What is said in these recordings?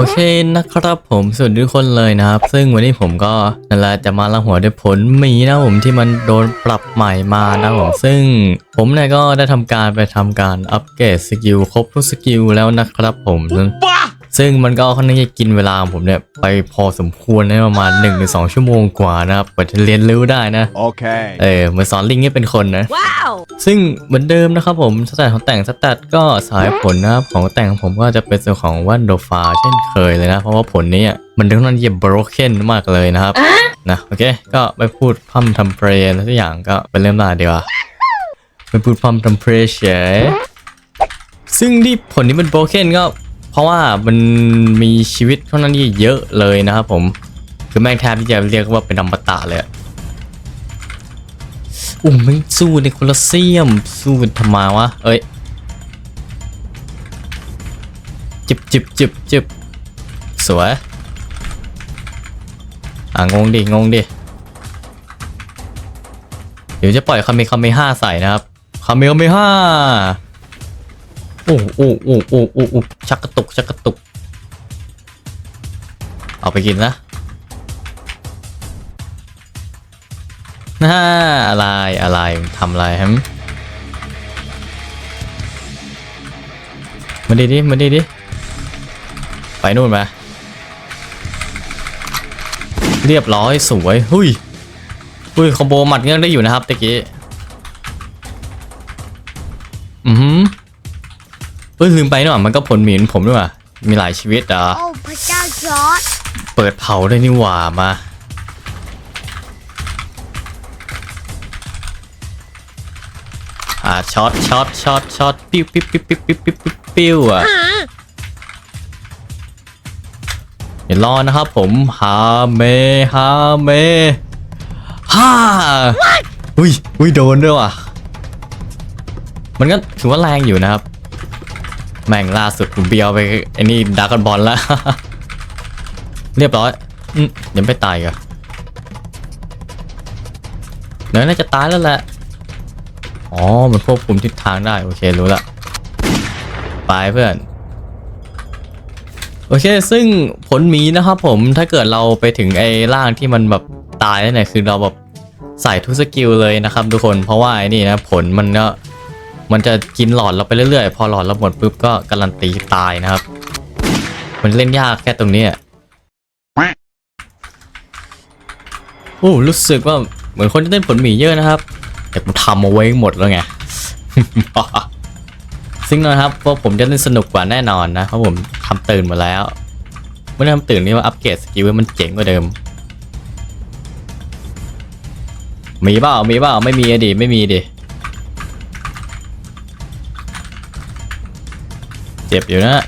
โอเคนะครับผมสวัสดีทุกคนเลยนะครับ ซึ่งวันนี้ผมก็นั่นแหละจะมาละหัวด้วยผลหมีนะผมที่มันโดนปรับใหม่มานะผมซึ่งผมเนี่ยก็ได้ทำการไปทำการอัปเกรดสกิลครบทุกสกิลแล้วนะครับผม ซึ่งมันก็ค่อนข้างจะกินเวลาของผมเนี่ยไปพอสมควรนะประมาณ1-2ชั่วโมงกว่านะครับกว่าจะเรียนรู้ได้นะ Okay. เออเหมือนสอนลิงให้เป็นคนนะ Wow! ซึ่งเหมือนเดิมนะครับผมสแตทของแต่งสแตทก็สายผลนะครับของแต่งของผมก็จะเป็นส่วนของวันโดฟาเช่นเคยเลยนะ เพราะว่าผลนี้อะมันค่อนข้างที่จะ broken มากเลยนะครับนะโอเค ก็ไปพูดพร่ำทำเพลงอะไรทุกอย่างก็ไปเริ่มได้ดีกว่าไปพูดพร่ำทำเพลงเฉยซึ่งที่ผลนี้มัน broken ก็ เพราะว่ามันมีชีวิตค่อนข้างที่เยอะเลยนะครับผม คือแม่งแทบที่จะเรียกว่าเป็นอมตะเลยอุ้มแม่งสู้ในโคลอสเซียมสู้กันทำไมวะ เอ้ยจิบจิบจิบจิบสวย อะ งงดิ งงดิ เดี๋ยวจะปล่อยคาเมคาเมห้าใส่นะครับคาเมคาเมห้า อ้โอ้โอ้โอ้โอ้โอ้ชักกระตุกชักกระตุก เอาไปกินนะน่าอะไรอะไรทำอะไรฮะมาดีดิมาดีดิไปนู่นมา เรียบร้อยสวย หุยหุยคอมโบหมัดเงี้ยได้อยู่นะครับตะกี้ เอ้ยลืมไปหน่อยมันก็ผลหมีเหมือนผมด้วยว่ะมีหลายชีวิตอะโอ้พระเจ้าจอร์ดเปิดเผาได้นี่หว่ามาอ่าช็อตช็อตช็อตช็อตปิ้วปิ้วปิ้วปิ้วปิ้วปิ้วปิ้วปิ้วอะเดี๋ยวรอนะครับผมฮาเมฮาเมฮ่าอุ้ยอุ้ยโดนด้วยว่ะมันก็ถือว่าแรงอยู่นะครับ แม่งล่าสุดผมเบียวไปไอ้นี่ดากอนบอลแล้ว เรียบร้อยอืมยังไม่ตายกันเนื้อน่าจะตายแล้วแหละ อ๋อ มันควบคุมทิศทางได้ โอเค รู้ละไปเพื่อน โอเค ซึ่งผลหมีนะครับผม ถ้าเกิดเราไปถึงไอ้ร่างที่มันแบบตายแล้วเนี่ยคือเราแบบใส่ทุกสกิลเลยนะครับทุกคน เพราะว่าไอ้นี่นะผลมันก็ มันจะกินหลอดเราไปเรื่อยๆ พอหลอดเราหมดปุ๊บก็การันตีตายนะครับ มันเล่นยากแค่ตรงนี้อะโอ้รู้สึกว่าเหมือนคนที่เล่นผลหมีเยอะนะครับ แต่ผมทำเอาไว้หมดแล้วไงซึ่งนะครับว่าผมจะเล่นสนุกกว่าแน่นอนนะเพราะผมทำตื่นมาแล้วเมื่อทำตื่นนี่ว่าอัปเกรดสกิลให้มันเจ๋งกว่าเดิมมีเปล่ามีเปล่าไม่มีอดิไม่มีดิ เจ็บอยู่นะ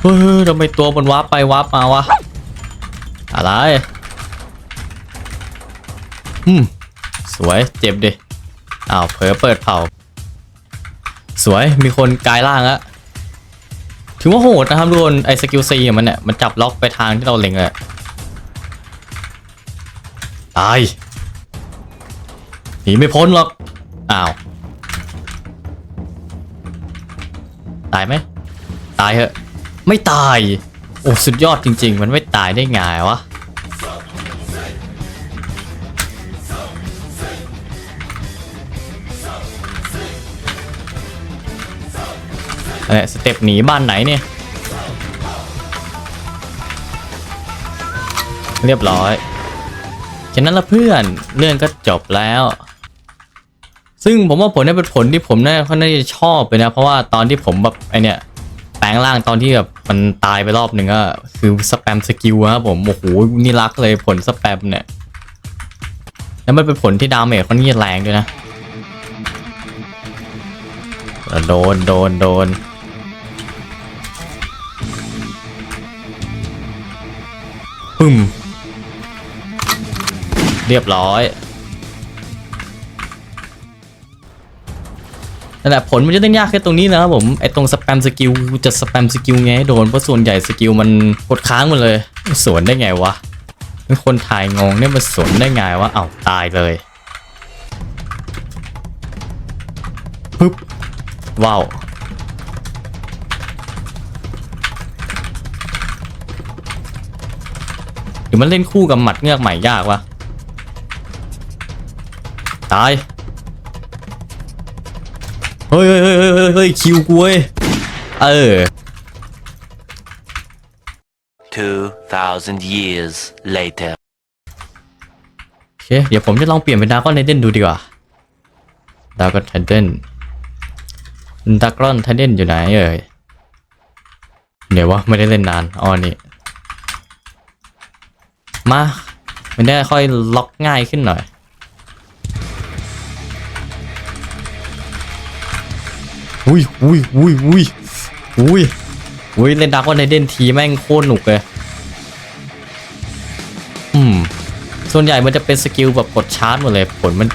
เฮ้ยทำไมตัวมันวาร์ปไปวาร์ปมาวะ อะไร อืม สวย เจ็บดิ อ้าว เผลอเปิดเผา สวย มีคนกลายร่างแล้วถือว่าโหดนะครับทุกคน ไอ้สกิลซีมันเนี่ย มันจับล็อกไปทางที่เราเล็งเลยตาย หนีไม่พ้นหรอก อ้าว ตายไหมตายเหอะ ไม่ตาย โอ้สุดยอดจริง ๆ มันไม่ตายได้ไงวะเอ้ยสเต็ปหนีบ้านไหนเนี่ย เรียบร้อย ฉะนั้นละเพื่อนเรื่องก็จบแล้ว ซึ่งผมว่าผลนี้เป็นผลที่ผมน่าค่อนข้างจะชอบเลยนะ เพราะว่าตอนที่ผมแบบไอเนี่ยแปลงร่างตอนที่แบบมันตายไปรอบหนึ่งก็คือสแปมสกิลครับผมโอ้โหนี่รักเลยผลสแปมเนี่ยแล้วมันเป็นผลที่ดาเมจค่อนข้างแรงด้วยนะโดนโดนโดนปึ้มเรียบร้อย นั่นแหละผลมันจะเล่นยากแค่ตรงนี้นะครับผมไอตรงสแปมสกิลจะสแปมสกิลไงโดนเพราะส่วนใหญ่สกิลมันกดค้างหมดเลยสวนได้ไงวะคนถ่ายงงเนี่ยมันสวนได้ไงวะเอ้าตายเลยปึ๊บว้าวรือมันเล่นคู่กับหมัดเงือกใหม่ยากวะตาย ฮ้ยเฮ้ยเฮ้ยเฮ้ยเฮ้ยเฮ้ยคิวกูเว้ยเออ2,000 years later. โอเคเดี๋ยวผมจะลองเปลี่ยนเป็นดากอนไทเดนดูดีกว่าดากอนไทเดนดากอนไทเดนอยู่ไหนเอ่ยเดี๋ยววะไม่ได้เล่นนานอ๋อนี่มามันได้ค่อยล็อกง่ายขึ้นหน่อย อุ้ยอุ้ยอุ้ยอุ้ยอุ้ยอุ้ยเล่นดากอนไทเดนทีแม่งโคตรหนุกเลยอืมส่วนใหญ่มันจะเป็นสกิลแบบกดชาร์จหมดเลยผลมัน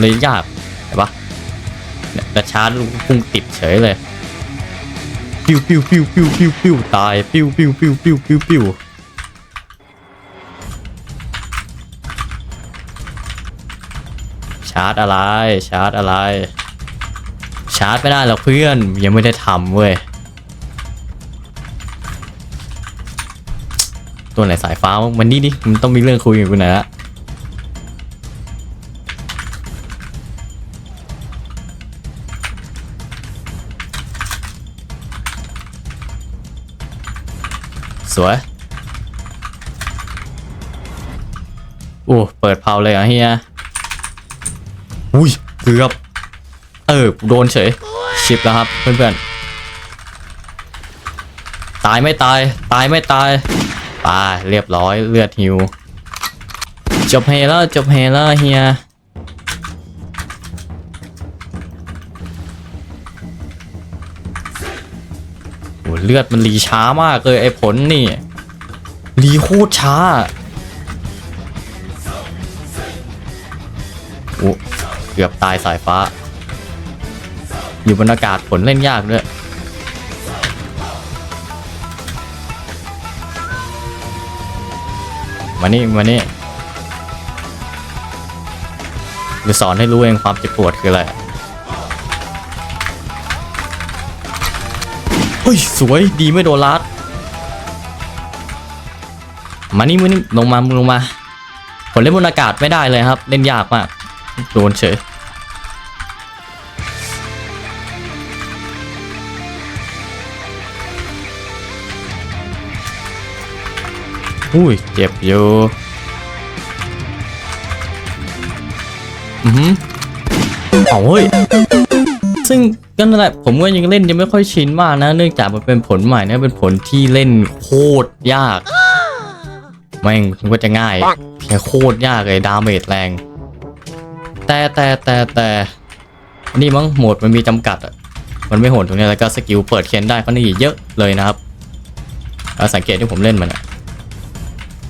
เลยยากเห็นปะเนี่ยแต่ชาร์จพุ่งติดเฉยเลยปิ้วปิ้วปิ้วปิ้วปิ้วปิ้วตายปิ้วปิ้วปิ้วปิ้วปิ้วปิ้วชาร์จอะไรชาร์จอะไราร์จไม่ได้หรอกเพื่อน ยังไม่ได้ทำเว้ย ตัวไหนสายฟ้าวะมันนี่ดิ มันต้องมีเรื่องคุยกับกูหน่อยละสวย โอ้ เปิดเผาเลยเหรอเฮีย อุ้ย เกือบ ออโดนเฉยชิปแล้วครับเพื่อนๆตายไม่ตาย ตายไม่ตายตายเรียบร้อยเลือดหิว จบเฮแล้วจบเฮแล้วเฮียโหเลือดมันรีช้ามากเลยไอ้ผลนี่ รีโคตรช้าโอ้เกือบตายสายฟ้า อยู่บนอากาศผลเล่นยากด้วยมานี่มานี่เดี๋ยวสอนให้รู้เองความเจ็บปวดคืออะไรเฮ้ยสวยดีไม่โดนลัดมานี่มานี่ลงมามึงลงมาผลเล่นบนอากาศไม่ได้เลยครับ เล่นยากมากโดนเฉย อุ้ยเจ็บอยู่อือหือเอาเฮ้ยซึ่งก็นั่นแหละผมก็ยังเล่นยังไม่ค่อยชินมากนะ เนื่องจากมันเป็นผลใหม่นะเป็นผลที่เล่นโคตรยากแม่งมันก็จะง่ายแค่โคตรยากเลยดาเมจแรง แต่แต่แต่แต่นี่มั้งโหมดมันมีจำกัดอะมันไม่โหดตรงนี้แล้วก็สกิลเปิดเคนได้ก็นี่เยอะเลยนะครับอาสังเกตที่ผมเล่นมันอะ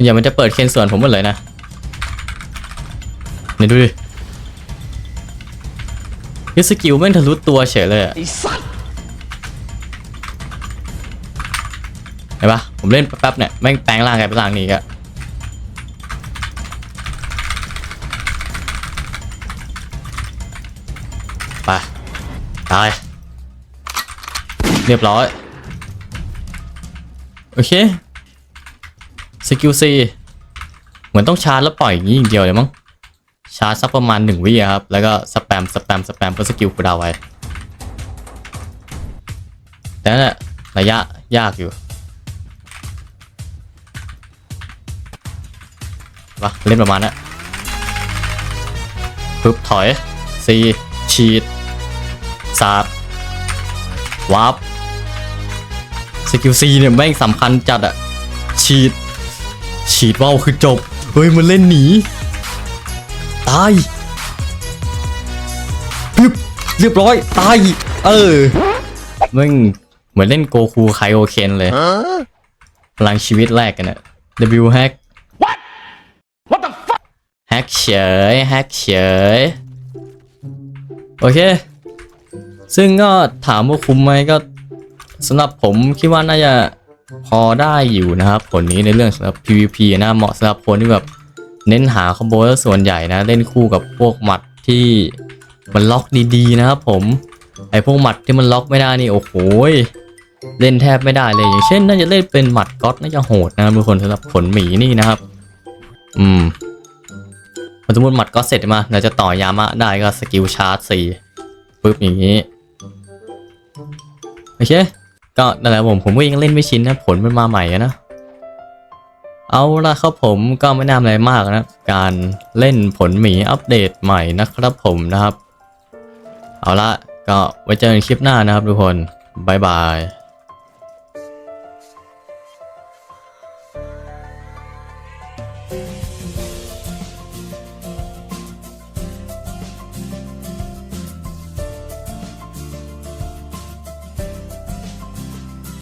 อย่ามันจะเปิดเคนส่วนผมหมดเลยนะนี่ดูดินี่สกิลแม่งทะลุตัวเฉยเลยอะเห็นปะผมเล่นแป๊บเนี่ยแม่งแปลงร่างกลายเป็นร่างนี้ก็ไปตายเรียบร้อย โอเค กิลซีเหมือนต้องชาร์จแล้วปล่อยอย่างนี้อย่างเดียวเลยมั้งชาร์จสักประมาณหนึ่งวิครับ แล้วก็สแปมสแปมสแปมเพื่อสกิลกูดาวไว้แต่นั่นแหละระยะยากอยู่วะเล่นประมาณนั้นปึ๊บถอยซีฉีดสาดวาร์ปสกิลซีเนี่ยแม่งสำคัญจัดอะฉีด ฉีดว่าวคือจบ เฮ้ยมันเล่นหนี ตายปึ๊บเรียบร้อย ตาย เออมึงเหมือนเล่นโกคูไคโอเคนเลยพลังชีวิตแรกกันอะ W hack What What the fuck แฮกเฉยแฮกเฉย โอเค ซึ่งก็ถามว่าคุ้มไหมก็สำหรับผมคิดว่าน่าจะ พอได้อยู่นะครับผลนี้ในเรื่องสำหรับ PVP นะเหมาะสำหรับคนที่แบบเน้นหาคอมโบส่วนใหญ่นะเล่นคู่กับพวกหมัดที่มันล็อกดีๆนะครับผมไอพวกหมัดที่มันล็อกไม่ได้นี่โอ้โหเล่นแทบไม่ได้เลยอย่างเช่น น่าจะเล่นเป็นหมัดก๊อตน่าจะโหดนะครับทุกคนสำหรับผลหมีนี่นะครับ อืมสมมติหมัดก็เสร็จมาเราจะต่อยามะได้ก็สกิลชาร์จสี่ปึ๊บอย่างนี้โอเค ก็นั่นแหละผมผมก็ยังเล่นไม่ชินนะผลมันมาใหม่อะนะ เอาละครับผมก็ไม่น่าอะไรมากนะ การเล่นผลหมีอัปเดตใหม่นะครับผมนะครับ เอาละก็ไว้เจอกันคลิปหน้านะครับทุกคนบายบาย